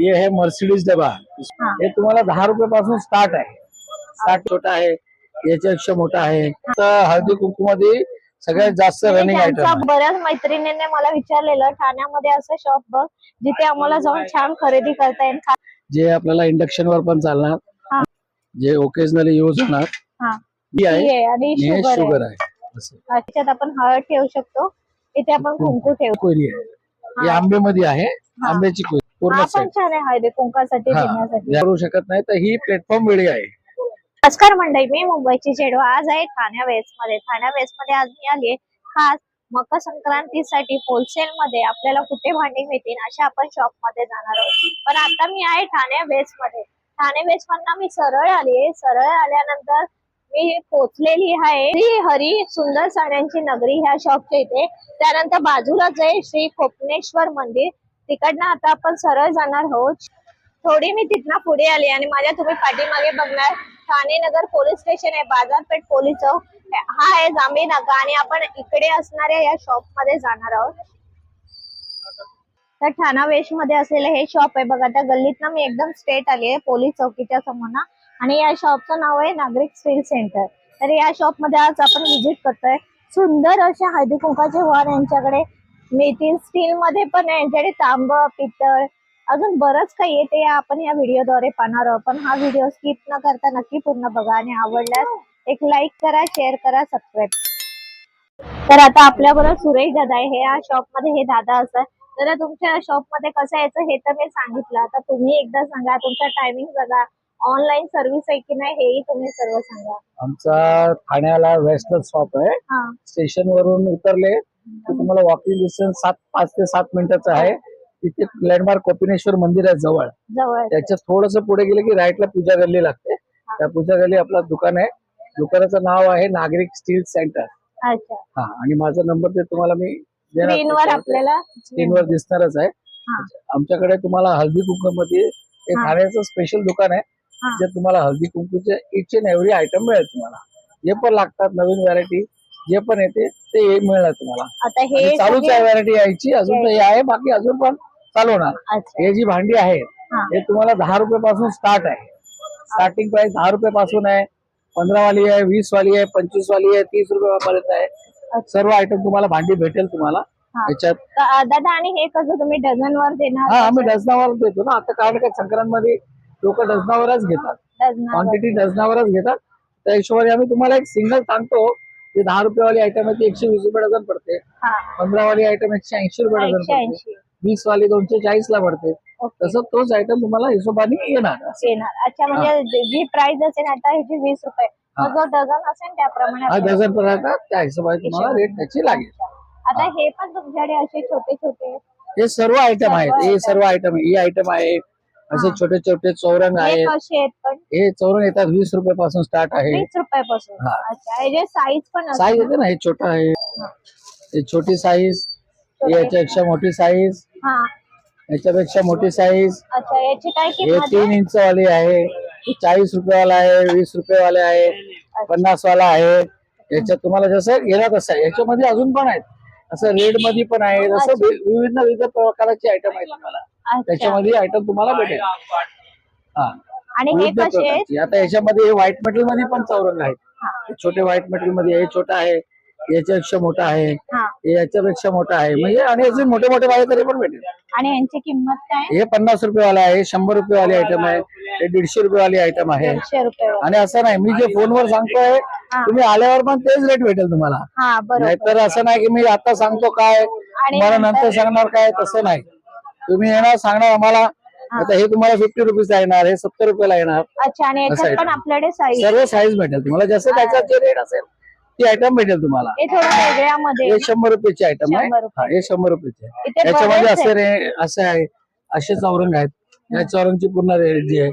ये है मर्सिडीज डबा. हा. हे तुम्हाला दहा रुपये पासून स्टार्ट आहे. स्टार्ट छोटा आहे याच्यापेक्षा मोठा आहे. तर हळदी कुंकू मध्ये सगळ्यात जास्त रनिंग त्यांचा आयटम बऱ्याच मैत्रिणींनी मला विचारलेलं ठाण्यामध्ये असं शॉप बघ जिथे आम्हाला जाऊन छान खरेदी करता येईल. खा- जे आपल्याला इंडक्शन वर पण हा. चालणार जे ओकेजनली यूज होणार हा. ही आहे. ती आहे आणि आणि हे शुगर आहे. शुगर आहे. असं. त्याच्यात आपण हळद ठेवू शकतो. इथे आपण कुंकू ठेवू कोयरी आहे. ही हा. आंब्यामध्ये आहे. आंब्याची पूर्ण छान आहे हळदी कुंकासाठी करू शकत नाही तर ही प्लॅटफॉर्म वेळी आहे. नमस्कार मंडळी मी मुंबईची चेडू आज आहे ठाण्या वेस्टमध्ये ठाण्या वेस्टमध्ये आज मी आली खास मकर संक्रांतीसाठी होलसेल मध्ये. आपल्याला कुठे भांडी मिळतील अशा आपण शॉपमध्ये जाणार आहोत. पण आता मी आहे ठाणे वेस्टमध्ये ठाणे वेस्ट मधनं मी सरळ आली आहे सरळ आल्यानंतर मी पोचलेली आहे श्री हरी सुंदर साड्यांची नगरी ह्या शॉपच्या इथे. त्यानंतर बाजूलाच आहे श्री कोपनेश्वर मंदिर. तिकडनं आता आपण सरळ जाणार आहोत. थोडी मी तिथनं पुढे आली आणि माझ्या तुम्ही पाठीमागे बघणार ठाणे नगर पोलीस स्टेशन आहे बाजारपेठ पोलीस चौक. हा आहे जांभी नाका आणि आपण इकडे असणाऱ्या या शॉपमध्ये जाणार आहोत. तर ठाणा वेस्टमध्ये असलेलं हे शॉप आहे. बघा त्या गल्लीतनं मी एकदम स्ट्रेट आली आहे पोलीस चौकीच्या समोर आणि या शॉपचं नाव आहे नागरिक स्टील सेंटर. तर या शॉपमध्ये आज आपण व्हिजिट करतोय. सुंदर अशा हळदी कुंकाचे वर यांच्याकडे मिळतील स्टील मध्ये पण आहे यांच्याकडे तांब पितळ अजून बरंच काही आहे ते आपण या व्हिडिओद्वारे पाहणार आहोत. पण हा व्हिडिओ स्किप न करता नक्की पूर्ण बघा आणि आवडल्यास एक लाईक करा शेअर करा सबस्क्राईब तर आता आपल्या बरोबर सुरेश दादा आहे. हे या शॉपमध्ये हे दादा असतात. तर तुमच्या शॉपमध्ये कसं यायचं हे तर मी सांगितलं. आता तुम्ही एकदा सांगा तुमचा टायमिंग बघा. ऑनलाईन सर्व्हिस आहे की नाही हेही तुम्ही सर्व सांगा. आमचा ठाण्याला वेस्ट शॉप आहे. स्टेशन वरून उतरले तुम्हाला वॉकिंग डिस्टन्स सात पाच ते सात मिनिटाचं आहे. तिथे लँडमार्क कोपिनेश्वर मंदिर आहे जवळ. जवळ. त्याच्या थोडस पुढे गेले की राईटला पूजा गल्ली लागते. त्या पूजा गल्ली आपलं दुकान आहे. दुकानाचं नाव आहे नागरिक स्टील सेंटर. अच्छा. हा आणि माझा नंबर ते तुम्हाला मी देणार स्क्रीनवर त्याच्यावर. आपल्याला स्क्रीनवर दिसणारच आहे. आमच्याकडे तुम्हाला हळदी कुंकू मध्ये एक. खाण्याचं स्पेशल दुकान आहे. जे तुम्हाला हळदी कुंकूचे इच अँड एव्हरी आयटम मिळेल तुम्हाला. जे पण लागतात नवीन व्हरायटी जे पण येते ते मिळणार तुम्हाला. आता हे आणि चालूच आहे व्हरायटी यायची अजून तर हे आहे बाकी अजून पण चालू होणार अच्छा. हे जी भांडी आहेत हा. हे तुम्हाला दहा रुपये पासून स्टार्ट आहे. स्टार्टिंग प्राइस दहा रुपये पासून आहे पंधरा वाली आहे वीस वाली आहे पंचवीस वाली आहे तीस रुपये पर्यंत आहे सर्व आयटम तुम्हाला भांडी भेटेल तुम्हाला. हा. याच्यात दादा आणि हे कसं तुम्ही डझन वर देणार? हा आम्ही डझनावर देतो ना. आता कारण काय संक्रांतमध्ये लोक डझनावरच घेतात. डझनावर. क्वांटिटी डझनावरच घेतात. त्या हिशोबाने आम्ही तुम्हाला एक सिंगल सांगतो. की दहा रुपये वाली आयटम आहे ती एकशे वीस रुपये डझन पडते. हा. पंधरा वाली आयटम एकशे ऐंशी रुपये डझन पडते. वीस वाली दोनशे चाळीस ला पडते तसं तोच आयटम तुम्हाला हिशोबाने येणार. येणार. अच्छा म्हणजे जी- प्राइस असेल आता ह्याची वीस रुपये. जो डझन असेल त्याप्रमाणे हा डझन त्या हिशोबाने तुम्हाला रेट त्याची लागेल. आता हे. पण तुमच्याकडे असे छोटे छोटे हे सर्व आयटम आहेत. हे. सर्व आयटम ही आयटम आहे. असे. छोटे छोटे चौरंग हे आहेत. कसे आहेत पण? हे चौरंग येतात वीस रुपये पासून स्टार्ट आहे. वीस रुपयापासून. हा. अच्छा याचे साईज पण? येते ना हे छोटा आहे. हे. छोटी साईज. याच्यापेक्षा मोठी साईज हा. याच्यापेक्षा मोठी साईज अच्छा याची काय हे किंमत तीन आहे? इंच वाली आहे. हे चाळीस रुपये वाला आहे वीस रुपये वाले आहे पन्नास वाला आहे. याच्यात तुम्हाला जसं गेला तसं आहे. याच्यामध्ये अजून पण आहेत. असं रेडमध्ये पण आहे जसं वि- विविध विविध प्रकारचे आयटम आहेत तुम्हाला. त्याच्यामध्ये आयटम तुम्हाला भेटेल. हा. आणि हे कसे आहेत. आता याच्यामध्ये व्हाईट मेटलमध्ये पण चौरंग आहेत. हे. छोटे व्हाईट मेटलमध्ये हे छोटा आहे. याच्यापेक्षा मोठा आहे. हा. हे याच्यापेक्षा मोठा आहे. म्हणजे आणि अजून मोठे मोठे पाहिजे तरी पण भेटेल. आणि यांची किंमत काय? हे पन्नास रुपये वाला आहे शंभर रुपये वाली आयटम आहे हे. दीडशे रुपये वाली आयटम आहे रुपये. आणि असं नाही मी जे फोनवर सांगतोय हा. तुम्ही आल्यावर पण तेच रेट भेटेल तुम्हाला. हा बरोबर. नाहीतर असं नाही की मी आता सांगतो काय तुम्हाला नंतर सांगणार काय तसं नाही. तुम्ही येणार सांगणार आम्हाला. आता हे तुम्हाला फिफ्टी रुपीज येणार हे सत्तर रुपयाला येणार. अच्छा आणि असं याच्यात आहे. पण आपल्याकडे साईज सर्व साईज भेटेल तुम्हाला. जसं त्याच्यात जे रेट असेल ती आयटम भेटेल तुम्हाला. हे थोडं वेगळ्यामध्ये. हे शंभर रुपयाची आयटम आहे. शंभर रुपये. हा, हे शंभर रुपयाचे आहे. इथे याच्यामध्ये बरेच असे रे असे आहे. असे चौरंग आहेत. या चौरंगची पूर्ण रेंज जी आहे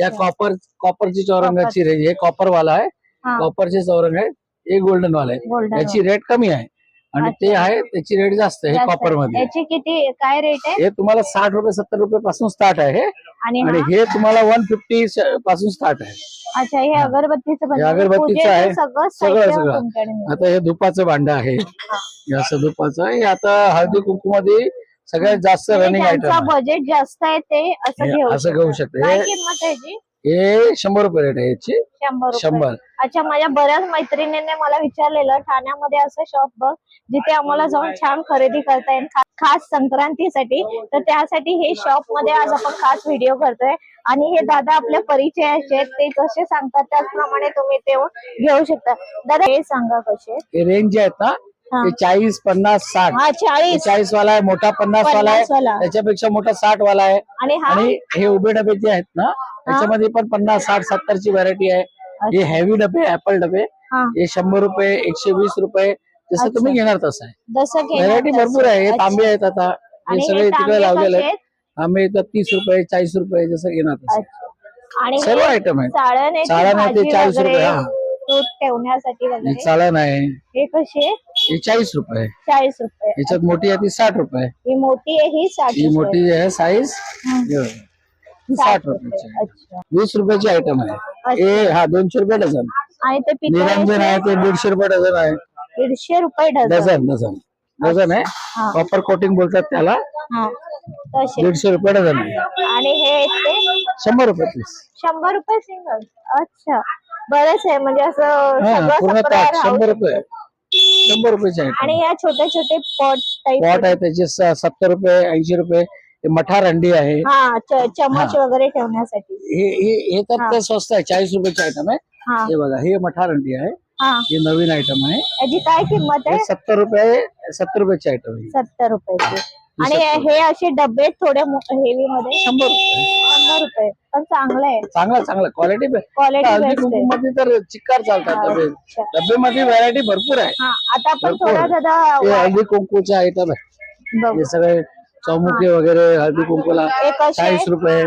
या अच्छा. कॉपर कॉपरची चौरंगाची रेंज हे कॉपर वाला आहे. हा. कॉपरचे चौरंग आहे हे गोल्डन वाला आहे Golden याची रेट कमी आहे. आणि ते. आहे त्याची रेट जास्त आहे कॉपर आहे. मध्ये याची किती काय रेट आहे हे तुम्हाला साठ रुपये सत्तर रुपये पासून स्टार्ट आहे हे. आणि आणि हा? हे तुम्हाला वन फिफ्टी पासून स्टार्ट आहे अच्छा हे अगरबत्तीचं अगरबत्तीचं पूजेचं आहे. सगळं सगळं साहित्य सगळं तुमच्याकडे मिळेल. आता हे धुपाचं भांड आहे हे असं धुपाचं हे आता हळदी कुंकू मध्ये सगळ्यात जास्त म्हणजे रनिंग ज्यांचं आयटम बजेट जास्त आहे ते असं घेऊ असं. घेऊ शकते काय हे- किंमत आहे याची हे शंभर रुपये रेट आहे याची. शंभर रुपये. शंभर. अच्छा माझ्या बऱ्याच मैत्रिणींनी मला विचारलेलं ठाण्यामध्ये असं शॉप बघ जिथे आम्हाला जाऊन छान खरेदी करता येईल. खा- खास संक्रांतीसाठी. तर त्यासाठी हे शॉपमध्ये आज आपण खास व्हिडिओ करतोय. आणि हे दादा आपल्या परिचयाचे आहेत. ते कसे सांगतात त्याचप्रमाणे तुम्ही ते घेऊ शकता. दादा हे सांगा कसे हे रेंज जे आहेत ना हा. ते चाळीस पन्नास साठ. हा चाळीस. चाळीस वाला आहे मोठा पन्नास वाला आहे. वाला त्याच्यापेक्षा मोठा साठ वाला आहे. आणि हा? आणि हे उभे डबे जे आहेत ना त्याच्यामध्ये पण पन्नास साठ सत्तर ची व्हरायटी आहे. हे हेवी डबे ऍपल डबे. हा. हे शंभर रुपये एकशे वीस रुपये जसं तुम्ही घेणार तसं आहे. जसं घेणार व्हरायटी तसं. भरपूर आहे. हे. तांबे आहेत आता. आणि हे हे सगळे तांबे तिकडे लावलेले कसे आहेत. आंबे तर तीस रुपये चाळीस रुपये जसं घेणार तसं. आणि सर्व आयटम आहेत. चाळण आहे चाळण आहे ते 40 रुपये, हा. दूध ठेवण्यासाठी हे चालन आहे. हे कसे? हे चाळीस रुपये चाळीस रुपये. याच्यात मोठी आहे ती साठ रुपये. ही मोठी आहे ही साठ ही रुपये. मोठी आहे साईज. साठ रुपयाची आहे. अच्छा. वीस रुपयाची आयटम आहे. हे हा दोनशे रुपये डझन. आणि ते निरंजन आहे ते? दीडशे रुपये डझन आहे. दीडशे रुपये डझन. Dozen dozen. डझन आहे. हा. कॉपर कोटिंग बोलतात त्याला. हा. तसे. दीडशे रुपये डझन आहे. आणि हे ते? शंभर रुपये पीस शंभर रुपये सिंगल अच्छा. बरेच आहे म्हणजे असं हा सगळं पूर्ण ताट शंभर शकतं. रुपये. शंभर रुपयाचे आहे आणि या छोटे छोटे पॉट टाईप पॉट आहे त्याचे स- सत्तर रुपये ऐंशी रुपये. हे मठार अंडी आहे. हा च- चम्मच वगैरे ठेवण्यासाठी. हे हे हे तर ते स्वस्त आहे. चाळीस रुपयाचे आयटम आहे. हा. हे बघा हे मठार अंडी आहे. हा. हे नवीन आयटम आहे. याची काय किंमत आहे? हे सत्तर रुपये सत्तर रुपयाचे आयटम आहे. सत्तर रुपयाची. आणि. हे असे डबे थोडे हेवी मध्ये शंभर रुपये. शंभर रुपये. पण चांगलं आहे. चांगला चांगला. क्वालिटी क्वालिटी मध्ये तर चिक्कार चालतात डबे. अच्छा. डब्यामध्ये व्हरायटी भरपूर आहे. हा आता आपण. थोडा दादा हळदी कुंकूचे आयटम आहे. हे सगळे चौमुखे वगैरे हळदी कुंकूला चाळीस रुपये.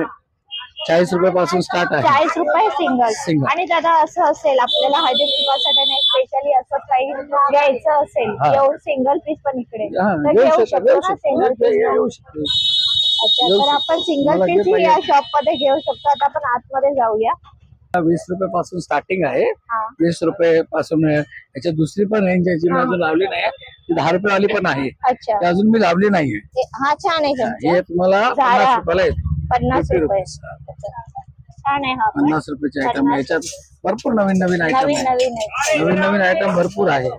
चाळीस रुपये पासून स्टार्ट आहे. चाळीस रुपये सिंगल Single. आणि दादा असं असेल आपल्याला हळदी कुंकवासाठी नाही स्पेशली असं काही घ्यायचं असेल हा. घेऊन सिंगल पीस पण इकडे. हा, तर घेऊ घेऊ शकतो ना सिंगल पीस येऊ शकतो अच्छा तर शकतो. आपण सिंगल मला पीस जे या पाहिजे. शॉपमध्ये घेऊ शकतो. आता आपण आतमध्ये जाऊया. वीस रुपये पासून स्टार्टिंग आहे. हा. वीस रुपये पासून याच्यात दुसरी पण रेंज आहे जी मी अजून लावली नाही ती दहा रुपये वाली पण आहे. अच्छा. ती अजून मी लावली नाहीये हे- हा छान आहे हे तुम्हाला. पन्नास रुपयाला येत. पन्नास 50 रुपये रुपीज. छान आहे हा पण. पन्नास रुपयाचे आयटम पन्नास. याच्यात भरपूर नवीन नवीन आयटम नवीन आहे नवीन आहे नवीन नवीन आयटम भरपूर आहे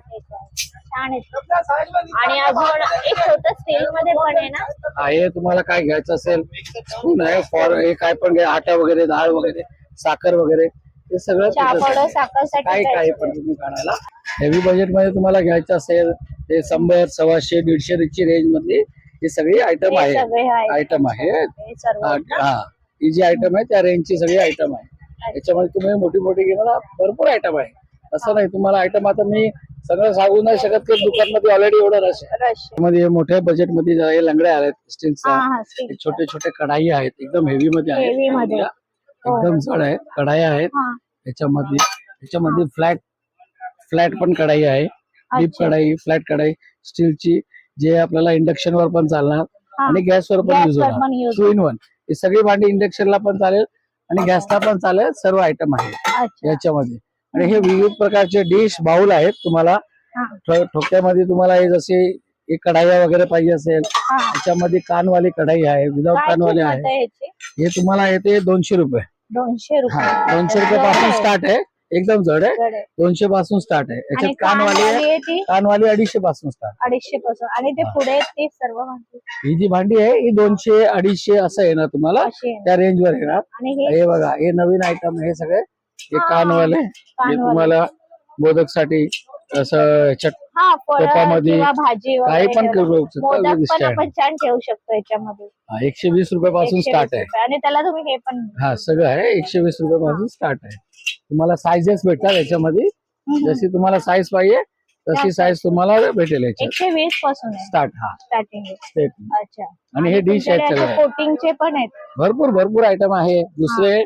छान आहे आणि अजून एक छोटं स्टील मध्ये पण आहे ना तुम्हाला काय घ्यायचं असेल स्पून आहे फॉर हे काय पण घ्या आटा वगैरे डाळ वगैरे साखर वगैरे हे सगळं चहा तिथंच पावडर आहे. साखरसाठी काय. पण तुम्ही काढायला हेवी बजेटमध्ये तुम्हाला घ्यायचं असेल ते शंभर सव्वाशे दीडशे रेंज मधली ही सगळी आयटम हे आहे सगळे आहे आयटम आहे हे सर्व हा हा. ही जी आयटम आहे त्या रेंजची सगळी आयटम आहे याच्यामध्ये तुम्ही मोठी मोठी घेणार भरपूर आयटम आहे. असं नाही तुम्हाला आयटम आता मी सगळं सांगू नाही शकत की दुकानमध्ये ऑलरेडी एवढं रश आहे. रश त्यामध्ये मोठ्या बजेटमध्ये जरा हे लंगड्या आहेत स्टीलचा हा छोटे छोटे कढाई आहेत एकदम हेवी मध्ये आहेत. मध्ये. एकदम जड आहेत कढाया आहेत. हा. याच्यामध्ये याच्यामध्ये फ्लॅट फ्लॅट पण कढाई आहे. डीप अच्छा. कढाई फ्लॅट कढाई स्टीलची जे आपल्याला इंडक्शन वर पण चालणार. आणि गॅसवर पण युज होणार. टू इन वन ही सगळी भांडी इंडक्शनला पण चालेल आणि गॅसला पण चालेल. सर्व आयटम आहे याच्यामध्ये. आणि हे विविध प्रकारचे डिश बाउल आहेत तुम्हाला. ठोक्यामध्ये तुम्हाला हे जसे एक कढाया वगैरे पाहिजे असेल त्याच्यामध्ये कानवाली कढाई आहे विदाऊट काय कानवाली आहे. हे तुम्हाला येते दोनशे रुपये. दोनशे रुपये. दोनशे रुपये पासून स्टार्ट आहे. एकदम जड आहे जड आहे. दोनशे पासून स्टार्ट आहे आणि याच्यात कानवाली कानवाली आहे ती कानवाली अडीचशे पासून स्टार्ट अडीचशे पासून आणि ते पुढे ती सर्व भांडी ही जी भांडी आहे ही दोनशे अडीचशे असं येणार तुम्हाला अशी आहे. त्या रेंज वर येणार आणि हे हे बघा हे नवीन आयटम हे सगळे हे. कानवाले हे कानवाले. तुम्हाला मोदकसाठी असं चट हा फळ तुपामध्ये किंवा भाजी काही वगैरे पण ठेवलं. करू शकता मोदक with पण stand. आपण छान ठेवू शकतो याच्यामध्ये हा, एकशे वीस रुपये पासून 120 स्टार्ट आहे रुपये. आणि त्याला तुम्ही हे पण हा सगळं आहे एकशे वीस रुपये पासून स्टार्ट आहे तुम्हाला साईजेस भेटतात याच्यामध्ये. जशी तुम्हाला साईज पाहिजे तशी साईज तुम्हाला भेटेल एकशे वीसपासून स्टार्ट हा. स्टार्टिंग. अच्छा. आणि हे डिश आहेत सगळे. कोटिंगचे पण आहेत. भरपूर भरपूर आयटम आहे. दुसरे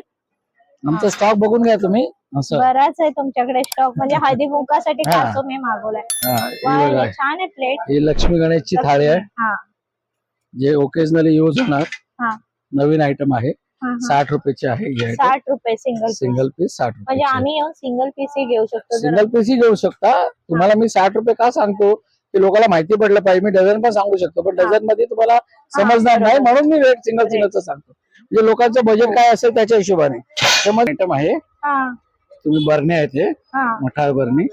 आमचा स्टॉक बघून घ्या तुम्ही. असं. बराच आहे तुमच्याकडे स्टॉक म्हणजे हळदी कुंकासाठी हा. खास मी मागवलाय. छान आहे प्लेट ही लक्ष्मी गणेशची थाळी आहे. जे ओकेजनली यूज होणार. नवीन आयटम आहे. साठ रुपयाची आहे साठ रुपये सिंगल पीस सिंगल पीस साठ म्हणजे रुपये आम्ही सिंगल पीस ही घेऊ शकतो. सिंगल पीस ही घेऊ शकता. तुम्हाला मी साठ रुपये का सांगतो? ते लोकांना माहिती पडलं पाहिजे. मी डझन पण सांगू शकतो. पण. डझनमध्ये तुम्हाला समजणार नाही. म्हणून मी रेट सिंगल सिंगलचं सांगतो. म्हणजे लोकांचं बजेट काय असेल त्याच्या हिशोबाने. आयटम आहे. हा. तुम्ही बरणे आहेत हे. हा. मठाळ बरणी.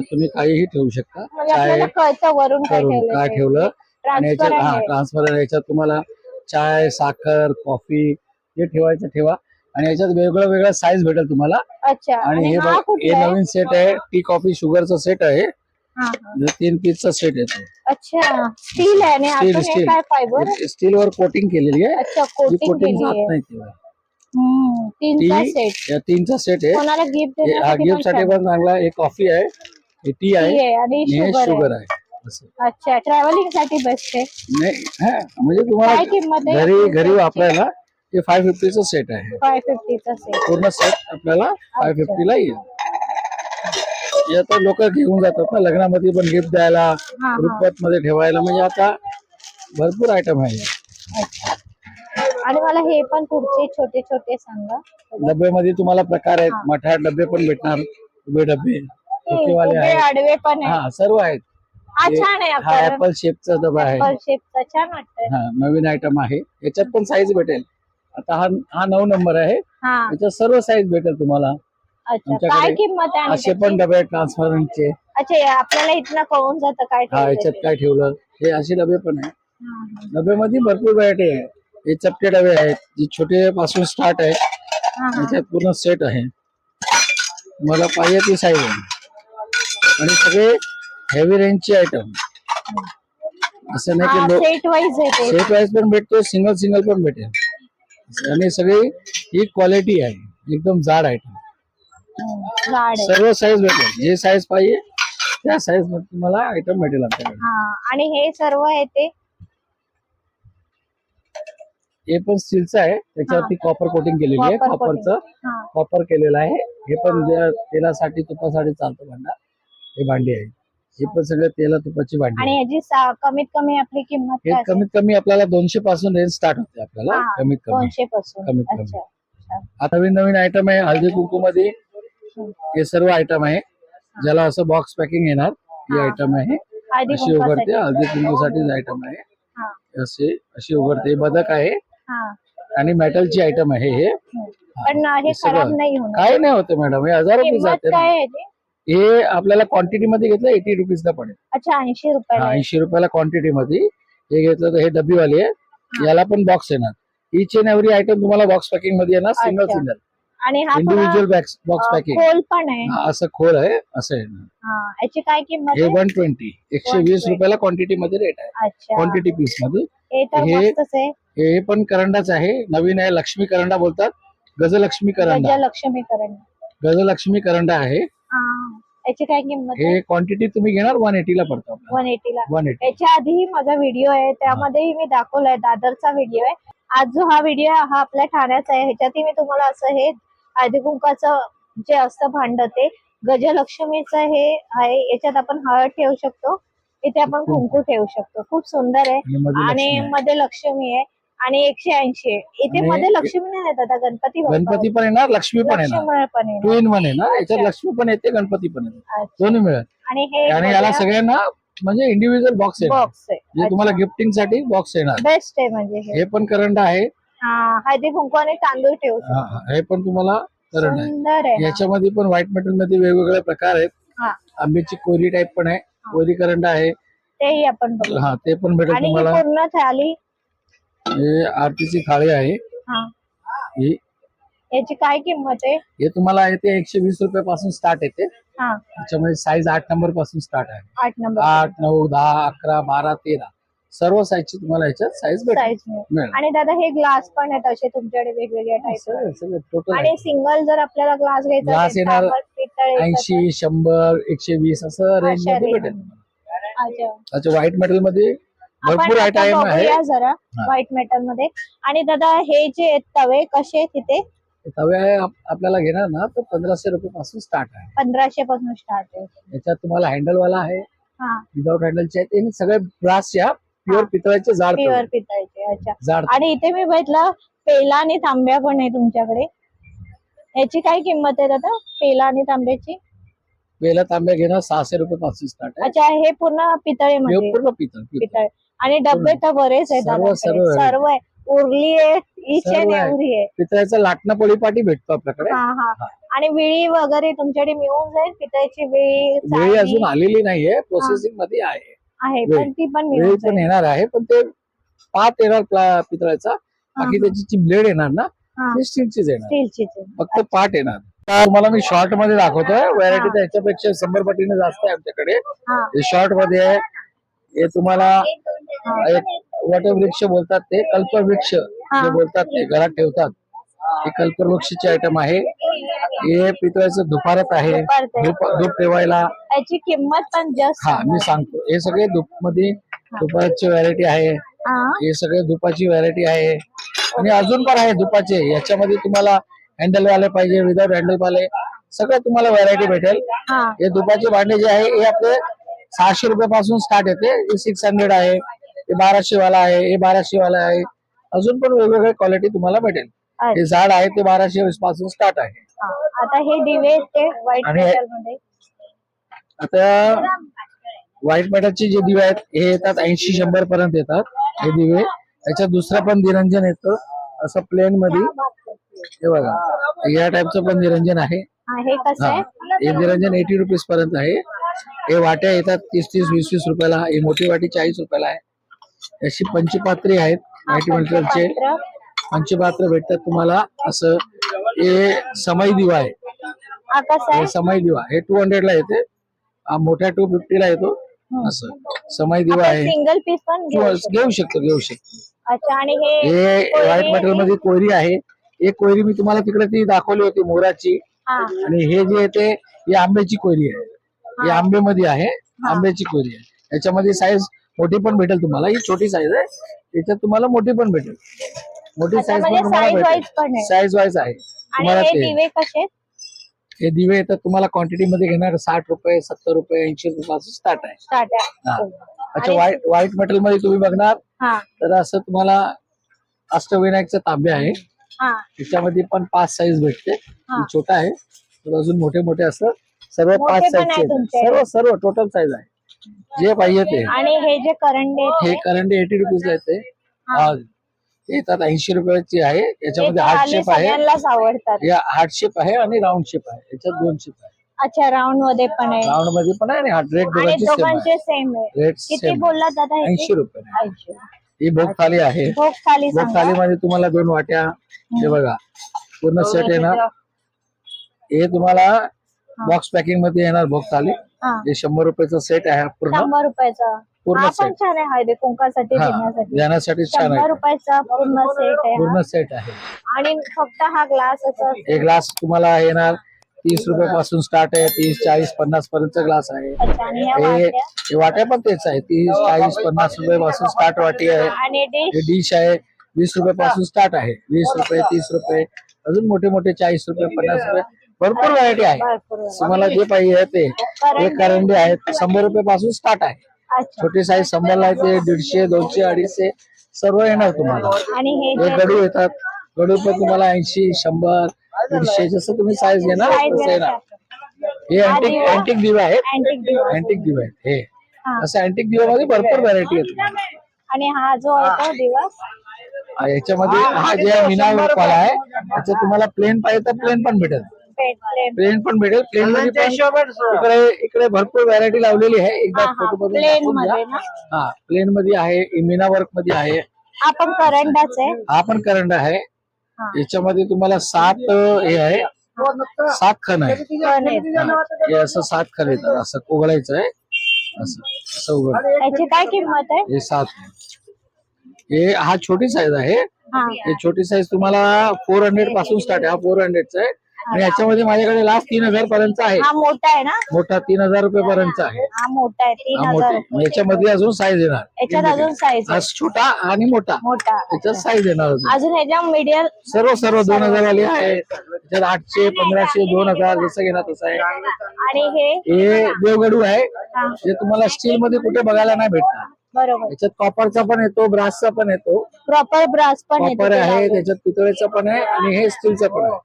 तुम्ही काहीही ठेवू शकता. म्हणजे काय काय. ठेवलं. आणि याच्यात हा. ट्रान्सफर याच्यात तुम्हाला चाय साखर कॉफी हे ठेवायचं ठेवा. आणि याच्यात वेगळं वेगळं साईज भेटेल तुम्हाला. अच्छा आणि हे हा बघ हे? नवीन सेट आहे. टी कॉफी शुगरचा सेट आहे. हा, हा. तीन पीसचा सेट येतो अच्छा स्टील आहे फायबर स्टील वर कोटिंग केलेली आहे. अच्छा कोटिंग जात नाही तीनचा सेट आहे. गिफ्टसाठी पण चांगला. हे कॉफी आहे. हे टी आहे. आणि शुगर आहे. अच्छा ट्रॅव्हलिंगसाठी बेस्ट आहे. नाही म्हणजे तुम्हाला घरी घरी वापरायला हे फाय फिफ्टीचं सेट आहे. फाय फिफ्टीचा सेट पूर्ण सेट आपल्याला फाय फिफ्टीला येईल. आता लोक घेऊन जातात ना लग्नामध्ये पण गिफ्ट द्यायला रुपयात मध्ये ठेवायला म्हणजे आता भरपूर आयटम आहे. अच्छा. आणि मला हे पण पुढचे छोटे छोटे सांगा. डब्यामध्ये तुम्हाला प्रकार आहेत. मठार डबे पण भेटणार उभे डबे उभे आहेत. आडवे पण आहे हा सर्व आहेत. हा हे- छान आहे हा आकार ऍपल शेपचा डबा आहे. Apple shape चा छान वाटतंय. हा नवीन आयटम आहे. याच्यात पण साईज भेटेल. आता हा हा नऊ नंबर आहे. हा. याच्यात सर्व साईज भेटेल तुम्हाला. अच्छा. आमच्याकडे काय किंमत आहे आणि असे पण त्याची? डबे आहेत ट्रान्सपरंटचे अच्छा आपल्याला इथनं कळून जातं काय हा ठेवलंय याच्यात ते. काय ठेवलं? हे असे डबे पण आहे हा, हा. डब्यामध्ये भरपूर व्हरायटी आहे. हे चपटे डबे आहेत जे छोटे पासून स्टार्ट आहे हा, हा. याच्यात पूर्ण सेट आहे. मला पाहिजे ती साईज आहे. आणि सगळे हेवी रेंजचे आयटम असं नाही हा की लो सेट वाईज आहे ते. सेट वाईज पण भेटतो सिंगल सिंगल पण भेटेल. आणि सगळी ही क्वालिटी आहे. एकदम जाड आयटम सर्व साईज भेटेल. जे साईज पाहिजे त्या साईजमध्ये तुम्हाला आयटम भेटेल आमच्याकडे हा आणि हे सर्व आहे ते? हे पण स्टीलचं आहे. त्याच्यावरती कॉपर कोटिंग केलेली आहे. कॉपरचं कॉपर केलेलं आहे. हे पण तेलासाठी तुपासाठी चालतं भांडा. हे भांडी आहे हे पण सगळं तेला तुपाची भांडी आणि सा- कमीत कमी आपली किंमत हे काय असेल? कमीत कमी आपल्याला दोनशे पासून रेंज स्टार्ट होते आपल्याला हा, कमीत कमी दोनशे पासून कमीत कमी. अच्छा. आता नवीन नवीन आयटम आहे हळदी कुंकू मध्ये हे सर्व आयटम आहे ज्याला असं बॉक्स पॅकिंग येणार हे हा. आयटम आहे हळदी अशी उघडते कुंकवासाठी. हळदी कुंकूसाठीच आयटम आहे हा असे अशी उघडते बदक आहे हा आणि मेटलची आयटम आहे हे. पण हे हे सगळं. खराब नाही होणार काय नाही होते मॅडम हे हजार रुपये किंमत जाते ना. काय आहे याची? हे आपल्याला क्वांटिटी मध्ये घेतलं एटी रुपीजला पडेल अच्छा ऐंशी रुपयाला आहे. ऐंशी रुपयाला क्वांटिटी मध्ये. हे घेतलं तर हे डब्बीवाली आहे. याला पण बॉक्स येणार. इच अँड एव्हरी आयटम तुम्हाला बॉक्स पॅकिंगमध्ये येणार सिंगल अच्छा. सिंगल आणि हा थोडा इंडिव्हिज्युअल बॉक्स अं, पॅकिंग खोल पण आहे. असं खोल आहे असं येणार. हा याची काय किंमत हे आहे? वन ट्वेंटी एकशे वीस 120 रुपयाला क्वांटिटी मध्ये रेट आहे. अच्छा. क्वांटिटी पीसमध्ये. हे तर हे- मस्तच आहे. हे पण करंडाच आहे. नवीन आहे लक्ष्मी करंडा बोलतात. गजलक्ष्मी करंडा. गजलक्ष्मी करण गजलक्ष्मी करंडा आहे. याची काय किंमत हे क्वांटिटी तुम्ही घेणार? वन एटीला पडतो वन एटीला वन एटी याच्या आधीही माझा व्हिडिओ आहे त्यामध्येही मी दाखवलाय दादरचा व्हिडिओ आहे. आज जो हा व्हिडिओ आहे हा आपल्या ठाण्याचा आहे ह्याच्यातही मी तुम्हाला असं हे हळदी कुंकाचं जे असतं भांड ते गजलक्ष्मीचं हे आहे याच्यात आपण हळद ठेवू शकतो. इथे आपण कुंकू ठेवू शकतो. खूप सुंदर आहे. आणि मध्ये लक्ष्मी आहे. आहे आणि एकशे ऐंशी. आहे इथे आणि मध्ये लक्ष्मी नाही येत आता गणपती बाप्पा. गणपती पण येणार लक्ष्मी पण येणार. लक्ष्मी पण येणार. टू इन वन आहे ना याच्यात. लक्ष्मी पण येते गणपती पण येते. अच्छा. दोन्ही मिळत आणि हे आणि याला सगळ्यांना म्हणजे इंडिव्हिज्युअल बॉक्स येणार. बॉक्स जे आहे तुम्हाला गिफ्टिंगसाठी बॉक्स येणार. बेस्ट आहे म्हणजे हे. हे पण करंट आहे. हा हळदी कुंकू आणि तांदूळ ठेवू. हा, हा, हे पण तुम्हाला करंट आहे. सुंदर आहे हा. याच्यामध्ये पण व्हाईट मेटलमध्ये वेगवेगळे प्रकार आहेत. हा. आंब्याची कोरी टाईप पण आहे. कोरी करंट आहे. तेही आपण बघू. हा ते पण भेटेल आणि ही तुम्हाला. पूर्ण थाली हे आरतीची थाळी आहे. हा. ही याची काय किंमत आहे? हे तुम्हाला येते एकशे वीस रुपये पासून स्टार्ट येते हा. त्याच्यामध्ये साईज आठ नंबरपासून स्टार्ट आहे. आठ नंबर आठ नऊ दहा अकरा बारा तेरा. सर्व साईजची तुम्हाला याच्यात साईज भेटेल साईज मिळेल. मिळेल. आणि दादा हे ग्लास पण आहेत असे तुमच्याकडे वेगवेगळ्या टाईप सगळे सगळे टोटल आणि सिंगल जर आपल्याला ग्लास घ्यायचा Glass असेल, येणार तांबट, पितळ याचं ऐंशी शंभर एकशे वीस असं रेंज अशा मध्ये range भेटेल. अच्छा. त्याच्या व्हाईट मेटलमध्ये भरपूर आयटम आहे. जरा. व्हाईट मेटलमध्ये. आणि दादा हे जे आहेत तवे कसे आहेत तिथे तवे आपल्याला घेणार ना तर पंधराशे रुपये पासून स्टार्ट आहे. पंधराशे पासून स्टार्ट आहे. याच्यात तुम्हाला हँडल वाला आहे हा. विदाउट हँडलचे आहेत. आणि सगळे ब्रासच्या प्युअर. पितळाचे जाड प्युअर तवे. पितळचे अच्छा. आणि इथे मी बघितलं पेला आणि तांब्या पण आहे तुमच्याकडे. याची काय किंमत आहे दादा पेला आणि तांब्याची? वेला तांब्या घेणं सहाशे रुपये पासून स्टार्ट आहे. अच्छा हे पूर्ण हे पूर्ण पितळ. पितळ. आणि डबे तर बरेच आहेत सर्व-. सर्व आहे. सर्व आहे. उरली आहे इच सर्व अँड आहे. एव्हरी आहे. पितळाचं लाटणं पोळीपाटी भेटतो आपल्याकडे. हा हा. हा. आणि विळी वगैरे तुमच्याकडे मिळून जाईल? पितळची विळी वेळी अजून आलेली नाहीये. प्रोसेसिंगमध्ये आहे. आहे वेळी. पण ती पण वेळी मिळून पण जाईल. येणार आहे पण ते पात येणार प्ला- पितळाचा. बाकी हा. त्याची जी ब्लेड येणार ना हा. ती स्टीलचीच येणार. फक्त पाट येणार. आता तुम्हाला मी शॉर्टमध्ये दाखवतोय. व्हरायटी त्याच्यापेक्षा शंभर पटीने जास्त आहे आमच्याकडे. हा. हे शॉर्टमध्ये आहे. हे तुम्हाला एक वटवृक्ष बोलतात ते कल्पवृक्ष. जे बोलतात ते घरात ठेवतात. हे कल्पवृक्षचे आयटम आहे. हे पितळाचं धुपारत आहे. धूप धूप ठेवायला. त्याची किंमत पण जस्ट हा मी सांगतो. हे सगळे धूपमध्ये धुपाची व्हरायटी आहे. हे. सगळे धुपाची व्हरायटी आहे. आणि अजून पण आहे धुपाचे. याच्यामध्ये तुम्हाला हँडल वाले पाहिजे विदाउट हँडल वाले सगळं तुम्हाला व्हरायटी भेटेल. हा. हे धुपाचे भांडे जे आहे हे आपले सहाशे रुपये पासून स्टार्ट येते. हे सिक्स हंड्रेड आहे हे बाराशे वाला आहे हे बाराशे वाला आहे. अजून पण वेगवेगळे क्वालिटी तुम्हाला भेटेल. हे झाड आहे ते बाराशे पासून स्टार्ट आहे. आता हे दिवे ते व्हाईट आणि हे- मध्ये. आता व्हाईट मेटलचे जे दिवे आहेत हे येतात ऐंशी शंभर पर्यंत येतात हे दिवे. त्याच्यात दुसरं पण निरंजन येतं असं प्लेन मध्ये. हे बघा या टाईपचं पण निरंजन आहे. हा, हे कसं हा आहे? हे निरंजन एटी रुपीज पर्यंत आहे. हे वाट्या येतात तीस तीस वीस वीस रुपयाला. ही मोठी वाटी चाळीस रुपयाला आहे. अशी पंचपात्री आहेत. मेटलचे पात्र. पंचपात्र भेटतात तुम्हाला. असं हे समय दिवा आहे. हा समय दिवा हे टू हंड्रेड ला येते. मोठ्या टू फिफ्टी ला येतो. असं. समय दिवा आहे. सिंगल पीस पण घेऊ शकतो. घेऊ शकतो हे व्हाईट मेटलमध्ये कोयरी आहे. एक कोयरी मी तुम्हाला तिकडे ती दाखवली होती मोराची. आणि हे जे आहे ते ही आंब्याची कोयरी आहे. ही आंब्यामध्ये आहे. आंब्याची कोयरी आहे. याच्यामध्ये साईज मोठी पण भेटेल तुम्हाला. ही छोटी साईज आहे. याच्यात तुम्हाला मोठी पण भेटेल. मोठी साईज पण तुम्हाला भेटेल. साईज वाईज आहे. तुम्हाला हे ते? हे दिवे येतात तुम्हाला क्वांटिटी मध्ये घेणार साठ रुपये सत्तर रुपये ऐंशी रुपये स्टार्ट आहे. अच्छा व्हाईट व्हाईट मेटलमध्ये तुम्ही बघणार. तर असं तुम्हाला अष्टविनायकचं तांबे आहे. त्याच्यामध्ये पण पाच साईज भेटते. छोटा आहे. तर अजून मोठे मोठे असं सर्व मोठे पाच पण आहे तुमचे? सर्व सर्व टोटल साईज आहे. जे पाहिजे ते. आणि हे जे करंडे हे ते, करंडी एटी रुपीज येते. हा. हे. येतात ऐंशी रुपयाची आहे. ते याच्यामध्ये हार्ट शेप आहे. सगळ्यांनाच आवडतात. या हार्ट शेप आहे आणि राऊंड शेप आहे. याच्यात दोन शेप आहे. अच्छा राऊंडमध्ये पण आहे. राऊंडमध्ये पण आहे आणि हार्ट रेट आणि दोघांची सेम दोघांचे आहे. सेम आहे. रेट किती सेम बोलला दादा ह्याची? ऐंशी रुपये ऐंशी. ही भोग थाली आहे. भोग थाली भोग सांगा. थालीमध्ये तुम्हाला दोन वाट्या. हे बघा. पूर्ण सेट येणार. हे तुम्हाला बॉक्स पॅकिंगमध्ये येणार भोग थाली. हा. शंभर रुपयाचा सेट आहे पूर्ण. शंभर रुपयाचा. पूर्ण हा पण set. छान आहे. हळदी कुंकासाठी हा देण्यासाठी. छान शंभर आहे रुपयाचा पूर्ण सेट आहे हा. पूर्ण सेट आहे. आणि फक्त हा ग्लास असं हे ग्लास तुम्हाला येणार तीस रुपयापासून स्टार्ट आहे तीस चाळीस पन्नास पर्यंत ग्लास आहे. अच्छा आणि ह्या हे वाट्या? हे वाट्या पण तेच आहे. तीस चाळीस पन्नास रुपयापासून स्टार्ट वाटी आहे. आणि डिश हे डिश आहे. वीस रुपयापासून स्टार्ट आहे. वीस रुपये तीस रुपये अजून मोठे मोठे चाळीस रुपये पन्नास रुपये. भरपूर व्हरायटी आहे. भरपूर आहे. तुम्हाला जे पाहिजे आहे ते. हे करंडे आहेत शंभर रुपये पासून स्टार्ट आहे. अच्छा. छोटे साईज शंभरला येते दीडशे दोनशे अडीचशे सर्व येणार तुम्हाला. आणि हे हे जे गडू येतात गडू पण तुम्हाला ऐंशी शंभर दीडशे जसं तुम्ही साईज घेणार size तसं येणार. आहे. हे अँटिक अँटिक दिवे आहेत. अँटिक दिवा. अँटिक दिवे आहेत. हे. हा. असं अँटिक दिव्यामध्ये भरपूर व्हरायटी आहेत आणि हा जो आहे तो दिवस हा, याच्यामध्ये हा जे मीना वाला आहे त्याचं तुम्हाला प्लेन पाहिजे तर प्लेन पण भेटेल. प्लेन पण भेटेल. प्लेन मध्ये इकडे इकडे भरपूर व्हरायटी लावलेली आहे. एकदा हा, हा. फोटो? हा प्लेन मध्ये आहे. मीना वर्कमध्ये आहे. हा पण करंडाच आहे. हा पण करंट आहे. हा. याच्यामध्ये तुम्हाला सात हे आहे. सात खण आहे. हा, हे असं सात खण येतात असं उघडायचं आहे. असं असं उघड. याची काय किंमत आहे? हे सात हे हा छोटी साईज आहे. हा. हे छोटी साईज तुम्हाला फोर हंड्रेडपासून स्टार्ट आहे. हा फोर हंड्रेडचा आहे. आणि याच्यामध्ये माझ्याकडे लास्ट तीन हजार पर्यंत आहे. हा मोठा आहे ना? मोठा तीन हजार रुपये पर्यंत आहे. हा मोठा आहे तीन हा हजार मोठी. मग याच्यामध्ये अजून साईज येणार. याच्यात अजून साईज हा छोटा आणि मोठा. मोठा. याच्यात साईज येणार अजून. अजून ह्याच्या मीडियम सर्व सर्व दोन हजार वाली आहे त्याच्यात आठशे पंधराशे दोन हजार जसं घेणार तसं आहे. आणि हे? हे देवगडू आहे. हा. जे तुम्हाला स्टील मध्ये कुठे बघायला नाही भेटणार. बरोबर. याच्यात कॉपरचा पण येतो ब्रासचा पण येतो. प्रॉपर ब्रास पण येतो कॉपर आहे. त्याच्यात. पितळेचं पण आहे आणि हे स्टीलचं पण आहे.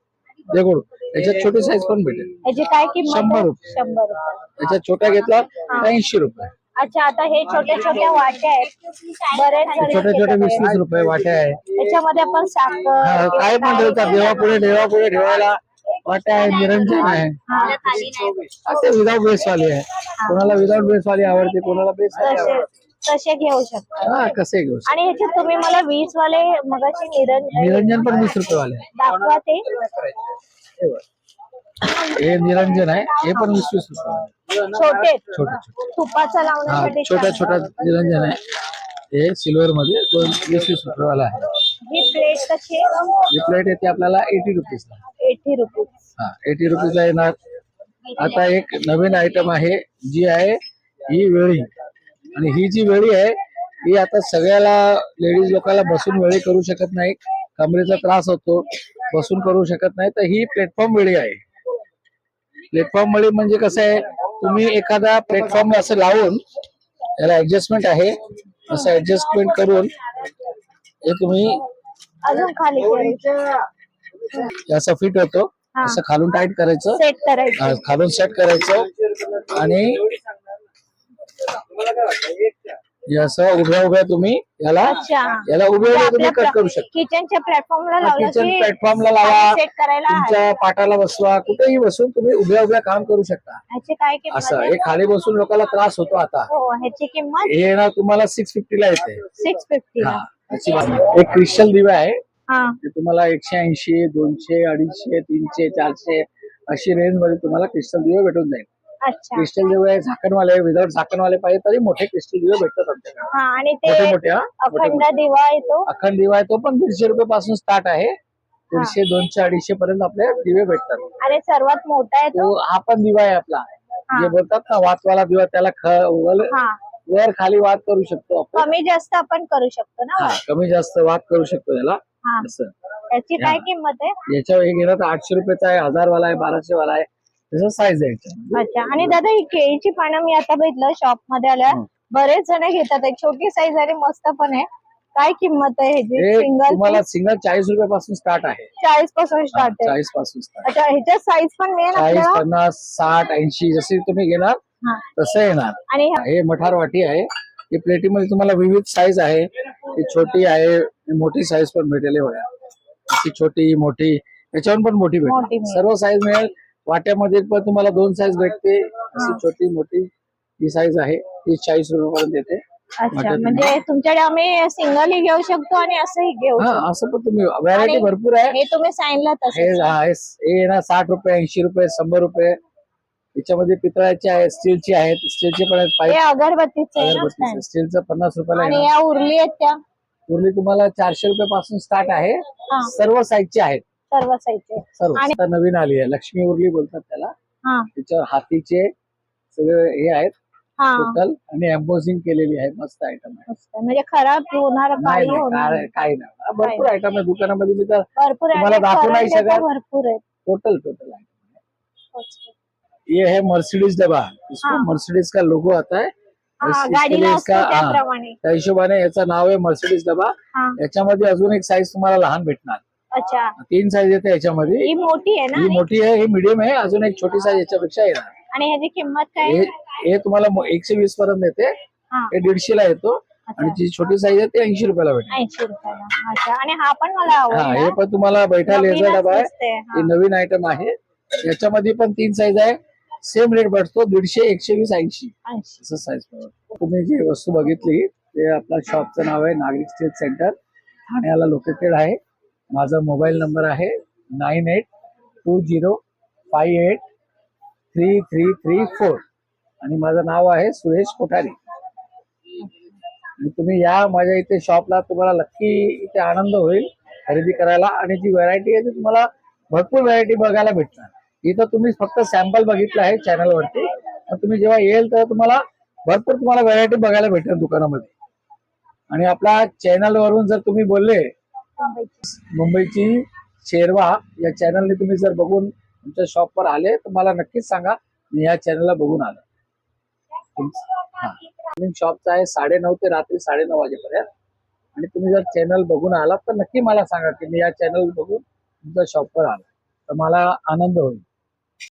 देगोड. याच्यात छोटी साईज पण भेटेल. याची काय किंमत शंभर? रुपये. शंभर रुपये. याच्यात छोटा घेतला तर ऐंशी रुपये. अच्छा आता हे छोट्या छोट्या वाट्या आहेत. बरेच जण छोटे छोटे घेतात वीस. वीस रुपये वाट्या आहे. याच्यामध्ये आपण साखर काय पण ठेवतात देवापुढे देवापुढे ठेवायला वाट्या आहे निरंजन आहे. असे विदाउट बेस वाली आहे. कोणाला विदाउट बेस वाली आवडते कोणाला बेस वाली आवडते. तसे घेऊ शकता? हा कसे घेऊ शकतो. आणि ह्याच्यात तुम्ही मला वीस वाले मगाशी निरंजन निरंजन पण वीस रुपये वाले आहे. दाखवा ते. हे बघ. हे निरंजन आहे. हे पण वीस वीस रुपये वाले आहे. छोटे. छोटे छोटे. तुपाचा हा लावण्यासाठी छोटा छान. छोटा निरंजन आहे. हे सिल्वर मध्ये दोन वीस वीस रुपये वाला आहे. ही प्लेट कशी ही प्लेट येते आपल्याला एटी रुपीजला एटी रुपीज हा एटी रुपीजला येणार. आता एक नवीन आयटम आहे जी आहे ही वेळी. आणि ही जी वेळी आहे ही आता सगळ्याला लेडीज लोकांना बसून वेळी करू शकत नाही. कमरेचा त्रास होतो बसून करू शकत नाही. तर ही प्लॅटफॉर्म वेळी आहे. प्लॅटफॉर्म वेळी म्हणजे कसं आहे तुम्ही एखादा प्लॅटफॉर्म असं लावून याला ऍडजस्टमेंट आहे. असं ऍडजस्टमेंट करून हे तुम्ही असं फिट होतो. असं खालून टाईट करायचं. खालून सेट करायचं. आणि असं उभ्या उभ्या तुम्ही याला अच्छा. याला उभ्या उभ्या तुम्ही कट करू शकता. किचनच्या प्लॅटफॉर्मला लावलं किचन की प्लॅटफॉर्मला लावा सेट करायला आहे. तुमच्या पाटाला बसवा कुठेही बसून तुम्ही उभ्या उभ्या काम करू शकता. ह्याची काय किंमत असं आहे? हे खाली बसून लोकांना त्रास होतो आता. हो ह्याची किंमत? हे ना तुम्हाला सिक्स फिफ्टीला येते. सिक्स फिफ्टी हा. एक क्रिस्टल दिवा आहे. हा. ते तुम्हाला एकशे ऐंशी दोनशे अडीचशे तीनशे चारशे अशी रेंजमध्ये तुम्हाला क्रिस्टल दिवे भेटून जाईल. अच्छा. क्रिस्टल दिवे झाकणवाले विदाउट झाकणवाले पाहिजे तरी मोठे क्रिस्टल दिवे भेटतात आमच्याकडे. हा आणि ते मोठे मोठे हा मोठे अखंड मोठे. दिवा येतो अखंड दिवा आहे तो पण दीडशे रुपये पासून स्टार्ट आहे. दीडशे दोनशे अडीचशे पर्यंत आपले दिवे भेटतात. आणि सर्वात मोठा आहे तो? हा पण दिवा आहे आपला. जे बोलतात ना वातवाला दिवा त्याला ख वर हा. वर खाली वात करू शकतो आपण. कमी जास्त आपण करू शकतो ना हा, कमी जास्त वात करू शकतो त्याला हा. असं. त्याची काय. किंमत आहे? याच्यावर हे गेलं तर आठशे रुपयाचा आहे हजार वाला आहे बाराशे वाला आहे. तसं साईज आहे. अच्छा. आणि दादा ही केळीची पानं मी आता बघितलं शॉपमध्ये आल्या. बरेच जण घेतात. एक छोटी साईज आणि मस्त पण आहे. काय किंमत आहे ह्याची? सिंगल तुम्हाला सिंगल चाळीस रुपयापासून स्टार्ट आहे. चाळीसपासून स्टार्ट आहे. चाळीसपासून स्टार्ट अच्छा ह्याच्यात साईज पण मिळेल चाळीस आपल्याला पन्नास साठ ऐंशी जसे तुम्ही घेणार हा. तसं येणार. आणि ह्या- हे मठार वाटी आहे. ही प्लेटीमध्ये तुम्हाला विविध साईज आहे. ही छोटी आहे ही मोठी साईज पण भेटेल. हे बघा. अशी छोटी मोठी याच्यावर पण मोठी मोठी भेटेल मिळेल. सर्व साईज मिळेल. वाट्यामध्ये पण तुम्हाला दोन साईज भेटते. अशी हा. छोटी मोठी ही साईज आहे. ती चाळीस रुपयापर्यंत येते. अच्छा म्हणजे तुमच्याकडे आम्ही सिंगलही घेऊ शकतो आणि असंही घेऊ हा असं पण तुम्ही व्हरायटी भरपूर आहे. हे तुम्ही सांगितलं हे तसं हा, हे हे ना साठ रुपये ऐंशी रुपये शंभर रुपये. याच्यामध्ये पितळाचे आहे स्टीलचे आहेत. स्टीलचे पण आहेत हे पाईप अगरबत्तीचे आहे ना अगरबत्तीचे. stand? स्टीलचं पन्नास रुपयाला आणि येणार. या उरली आहेत त्या. उरली तुम्हाला चारशे रुपये पासून स्टार्ट आहे. हा. सर्व साईजचे आहेत. सर्व सर्व. आणि- आता नवीन आली आहे. लक्ष्मी उरली बोलतात त्याला. हा. त्याच्यावर हातीचे सगळे हे आहेत. हा. टोटल आणि एम्बोसिंग केलेली आहे. मस्त आयटम आहे. मस्त. म्हणजे खराब होणार नाही काही नाही, होणार काय- काही नाही हा, भरपूर आयटम आहे. दुकानामध्ये मी तर भरपूर आहे तुम्हाला आणि दाखवू नाही शकत. भरपूर आहेत. टोटल टोटल आहे. ये है मर्सिडीज डब्बा इसको हाँ। मर्सिडीज का लोगो आता है हा, इस- इसके गाडीला लिए असतो इसका हाँ, त्याप्रमाणे त्या हिशोबाने याचं नाव आहे मर्सिडीज डबा. हा. याच्यामध्ये अजून एक साईज तुम्हाला लहान भेटणार. अच्छा. तीन साईज येते याच्यामध्ये. ही मोठी आहे ना? ही आणि- मोठी आहे ही मिडियम आहे अजून एक छोटी साईज याच्यापेक्षा येणार. आणि ह्याची किंमत काय? हे हे तुम्हाला मो- एकशे वीस पर्यंत येते. हा. हे दीडशे ला येतो. आणि जी छोटी साईज आहे ते ऐंशी रुपयाला भेटेल. ऐंशी रुपयाला. अच्छा. आणि हा पण मला हा हे पण तुम्हाला बैठा लेझर डबा आहे. हा. हे नवीन आयटम आहे. याच्यामध्ये पण तीन साईज आहे. सेम रेट भेटतो दीडशे एकशे वीस ऐंशी. ऐंशी. असं साईज तुम्ही जी वस्तू बघितली ते आपल्या शॉपचं नाव आहे नागरिक स्टेट सेंटर. ठाण्याला लोकेटेड आहे. माझा मोबाईल नंबर आहे nine eight two zero five eight three three three four. आणि माझं नाव आहे सुरेश कोठारी. तुम्ही या माझ्या इथे शॉपला तुम्हाला नक्की इथे आनंद होईल खरेदी करायला. आणि जी व्हरायटी आहे ती तुम्हाला भरपूर व्हरायटी बघायला भेटणार. इथं तुम्ही फक्त सॅम्पल बघितलं आहे चॅनलवरती पण तुम्ही जेव्हा येईल तेव्हा तुम्हाला भरपूर तुम्हाला व्हरायटी बघायला भेटेल दुकानामध्ये. आणि आपल्या चॅनल वरून जर तुम्ही बोलले मुंबईची. शेरवा या चॅनलने तुम्ही जर बघून तुमच्या शॉपवर आले तर मला नक्कीच सांगा मी या चॅनलला बघून आलो. शॉपचा आहे साडे नऊ ते रात्री साडे नऊ वाजेपर्यंत. आणि तुम्ही जर चॅनल बघून आलात तर नक्की मला सांगा की मी या चॅनल बघून तुमच्या शॉपवर आलो. तर मला आनंद होईल.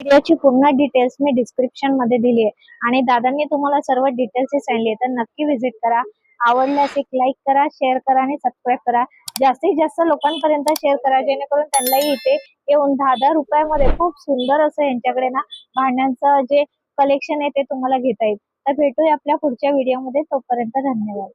याची पूर्ण डिटेल्स मी डिस्क्रिप्शनमध्ये दिली आहे. आणि दादांनी तुम्हाला सर्व डिटेल्स सांगितले तर नक्की व्हिजिट करा. आवडल्यास एक लाईक करा शेअर करा आणि सबस्क्राईब करा. जास्तीत जास्त लोकांपर्यंत शेअर करा जेणेकरून त्यांनाही इथे येऊन दहा दहा रुपयामध्ये खूप सुंदर असं यांच्याकडे ना भांड्यांचं जे कलेक्शन आहे ते तुम्हाला घेता येईल. तर भेटूया आपल्या पुढच्या व्हिडिओमध्ये तोपर्यंत धन्यवाद.